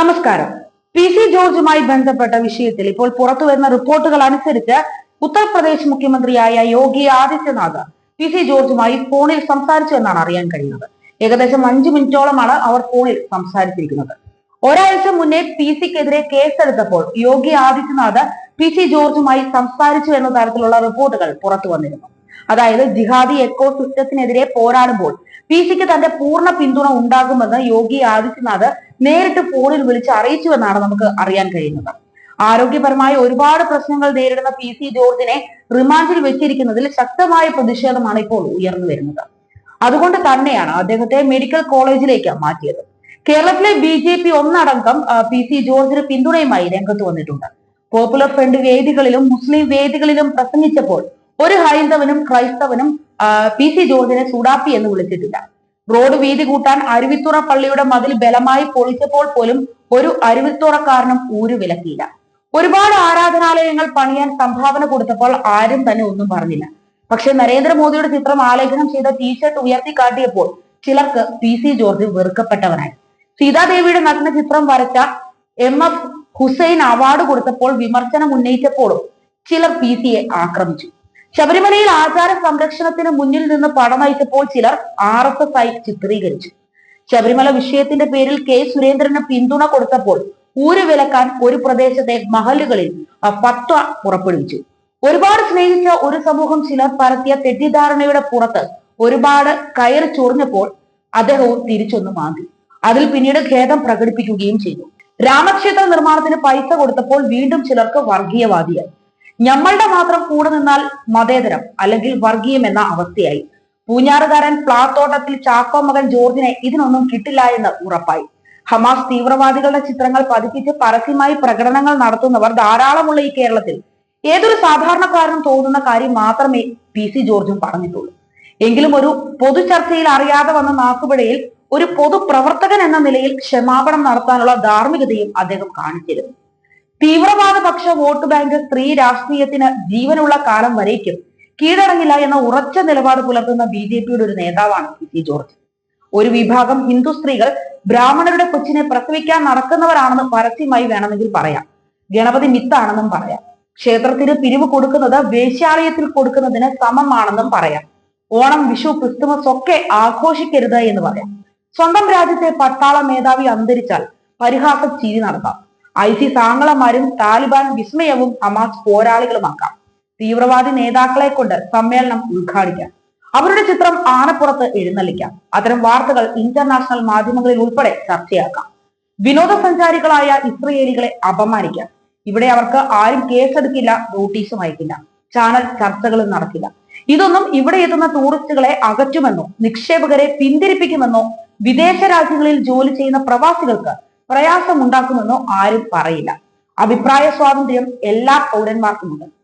നമസ്കാരം. P C ജോർജുമായി ബന്ധപ്പെട്ട വിഷയത്തിൽ ഇപ്പോൾ പുറത്തുവരുന്ന റിപ്പോർട്ടുകൾ അനുസരിച്ച് ഉത്തർപ്രദേശ് മുഖ്യമന്ത്രിയായ യോഗി ആദിത്യനാഥ് പി സി ജോർജുമായി ഫോണിൽ സംസാരിച്ചു എന്നാണ് അറിയാൻ കഴിയുന്നത്. ഏകദേശം അഞ്ചു മിനിറ്റോളമാണ് അവർ ഫോണിൽ സംസാരിച്ചിരിക്കുന്നത്. ഒരാഴ്ച മുന്നേ പി സിക്കെതിരെ കേസെടുത്തപ്പോൾ യോഗി ആദിത്യനാഥ് പി സി ജോർജുമായി സംസാരിച്ചു എന്ന തരത്തിലുള്ള റിപ്പോർട്ടുകൾ പുറത്തു വന്നിരുന്നു. അതായത് ജിഹാദി എക്കോ സിസ്റ്റത്തിനെതിരെ പോരാടുമ്പോൾ പി സിക്ക് തന്റെ പൂർണ പിന്തുണ ഉണ്ടാകുമെന്ന് യോഗി ആദിത്യനാഥ് നേരിട്ട് ഫോണിൽ വിളിച്ച് അറിയിച്ചുവെന്നാണ് നമുക്ക് അറിയാൻ കഴിയുന്നത്. ആരോഗ്യപരമായ ഒരുപാട് പ്രശ്നങ്ങൾ നേരിടുന്ന പി സി ജോർജിനെ റിമാൻഡിൽ വെച്ചിരിക്കുന്നതിൽ ശക്തമായ പ്രതിഷേധമാണ് ഇപ്പോൾ ഉയർന്നു വരുന്നത്. അതുകൊണ്ട് തന്നെയാണ് അദ്ദേഹത്തെ മെഡിക്കൽ കോളേജിലേക്ക് മാറ്റിയത്. കേരളത്തിലെ ബി ജെ പി ഒന്നടങ്കം പി സി ജോർജിന് പിന്തുണയുമായി രംഗത്ത് വന്നിട്ടുണ്ട്. പോപ്പുലർ ഫ്രണ്ട് വേദികളിലും മുസ്ലിം വേദികളിലും പ്രസംഗിച്ചപ്പോൾ ഒരു ഹൈന്ദവനും ക്രൈസ്തവനും പി സി ജോർജിനെ സുഡാപ്പി എന്ന് വിളിച്ചിട്ടില്ല. റോഡ് വീതി കൂട്ടാൻ അരുവിത്തുറ പള്ളിയുടെ മതിൽ ബലമായി പൊളിച്ചപ്പോൾ പോലും ഒരു അരുവിത്തുറക്കാരനും ഊരു വിലക്കിയില്ല. ഒരുപാട് ആരാധനാലയങ്ങൾ പണിയാൻ സംഭാവന കൊടുത്തപ്പോൾ ആരും തന്നെ ഒന്നും പറഞ്ഞില്ല. പക്ഷെ നരേന്ദ്രമോദിയുടെ ചിത്രം ആലേഖനം ചെയ്ത ടീഷർട്ട് ഉയർത്തി കാട്ടിയപ്പോൾ ചിലർക്ക് പി സി ജോർജ് വെറുക്കപ്പെട്ടവനായി സീതാദേവിയുടെ നഗ്ന ചിത്രം വരച്ച എം എഫ് ഹുസൈൻ അവാർഡ് കൊടുത്തപ്പോൾ വിമർശനം ഉന്നയിച്ചപ്പോഴും ചിലർ പി സിയെ ആക്രമിച്ചു. ശബരിമലയിൽ ആചാര സംരക്ഷണത്തിന് മുന്നിൽ നിന്ന് പടമയച്ചപ്പോൾ ചിലർ ആർ എസ് എസ് ആയി ചിത്രീകരിച്ചു. ശബരിമല വിഷയത്തിന്റെ പേരിൽ കെ സുരേന്ദ്രന് പിന്തുണ കൊടുത്തപ്പോൾ ഊര് വിലക്കാൻ ഒരു പ്രദേശത്തെ മഹലുകളിൽ ഫത്വ പുറപ്പെടുവിച്ചു. ഒരുപാട് സ്നേഹിച്ച ഒരു സമൂഹം ചിലർ പരത്തിയ തെറ്റിദ്ധാരണയുടെ പുറത്ത് ഒരുപാട് കയറി ചൊറിഞ്ഞപ്പോൾ അദ്ദേഹവും തിരിച്ചൊന്ന് മാന്തി. അതിൽ പിന്നീട് ഖേദം പ്രകടിപ്പിക്കുകയും ചെയ്തു. രാമക്ഷേത്ര നിർമ്മാണത്തിന് പൈസ കൊടുത്തപ്പോൾ വീണ്ടും ചിലർക്ക് വർഗീയവാദിയായി. ഞമ്മളുടെ മാത്രം കൂടെ നിന്നാൽ മതേതരം അല്ലെങ്കിൽ വർഗീയം എന്ന അവസ്ഥയായി. പൂഞ്ഞാറുകാരൻ പ്ലാത്തോട്ടത്തിൽ ചാക്കോ മകൻ ജോർജിനെ ഇതിനൊന്നും കിട്ടില്ല എന്ന് ഉറപ്പായി. ഹമാസ് തീവ്രവാദികളുടെ ചിത്രങ്ങൾ പതിപ്പിച്ച് പരസ്യമായി പ്രകടനങ്ങൾ നടത്തുന്നവർ ധാരാളമുള്ള ഈ കേരളത്തിൽ. ഏതൊരു സാധാരണക്കാരനും തോന്നുന്ന കാര്യം മാത്രമേ പി സി ജോർജും പറഞ്ഞിട്ടുള്ളൂ. എങ്കിലും ഒരു പൊതു ചർച്ചയിൽ അറിയാതെ വന്ന നാക്കുപിഴയിൽ ഒരു പൊതുപ്രവർത്തകൻ എന്ന നിലയിൽ ക്ഷമാപണം നടത്താനുള്ള ധാർമ്മികതയും അദ്ദേഹം കാണിച്ചിരുന്നു. തീവ്രവാദ പക്ഷ വോട്ട് ബാങ്ക് സ്ത്രീ രാഷ്ട്രീയത്തിന് ജീവനുള്ള കാലം വരേക്കും. കീഴടങ്ങില്ല എന്ന ഉറച്ച നിലപാട് പുലർത്തുന്ന ബി ജെ പിയുടെ ഒരു നേതാവാണ് പി സി ജോർജ്. ഒരു വിഭാഗം ഹിന്ദു സ്ത്രീകൾ ബ്രാഹ്മണരുടെ കൊച്ചിനെ പ്രസവിക്കാൻ നടക്കുന്നവരാണെന്ന് പരസ്യമായി വേണമെങ്കിൽ പറയാം. ഗണപതി മിത്താണെന്നും പറയാം. ക്ഷേത്രത്തിന് പിരിവ് കൊടുക്കുന്നത് വേശ്യാലയത്തിൽ കൊടുക്കുന്നതിന് സമമാണെന്നും പറയാം. ഓണം വിഷു ക്രിസ്തുമസ് ഒക്കെ ആഘോഷിക്കരുത് എന്ന് പറയാം. സ്വന്തം രാജ്യത്തെ പട്ടാള മേധാവി അന്തരിച്ചാൽ പരിഹാസ ചിരി നടത്താം. ഐസിസ് ആങ്ങളമാരും താലിബാൻ വിസ്മയവും ഹമാസ് പോരാളികളുമാക്കാം. തീവ്രവാദി നേതാക്കളെ കൊണ്ട് സമ്മേളനം ഉദ്ഘാടിക്കാം. അവരുടെ ചിത്രം ആനപ്പുറത്ത് എഴുന്നള്ളിക്കാം. അത്തരം വാർത്തകൾ ഇന്റർനാഷണൽ മാധ്യമങ്ങളിൽ ഉൾപ്പെടെ ചർച്ചയാക്കാം. വിനോദസഞ്ചാരികളായ ഇസ്രയേലികളെ അപമാനിക്കാം. ഇവിടെ അവർക്ക് ആരും കേസെടുക്കില്ല നോട്ടീസും അയക്കില്ല. ചാനൽ ചർച്ചകളും നടക്കില്ല. ഇതൊന്നും ഇവിടെ എത്തുന്ന ടൂറിസ്റ്റുകളെ അകറ്റുമെന്നോ നിക്ഷേപകരെ പിന്തിരിപ്പിക്കുമെന്നോ വിദേശ രാജ്യങ്ങളിൽ ജോലി ചെയ്യുന്ന പ്രവാസികൾക്ക് പ്രയാസമുണ്ടാക്കുമെന്നോ ആരും പറയില്ല. അഭിപ്രായ സ്വാതന്ത്ര്യം എല്ലാ പൗരന്മാർക്കുമുണ്ട്.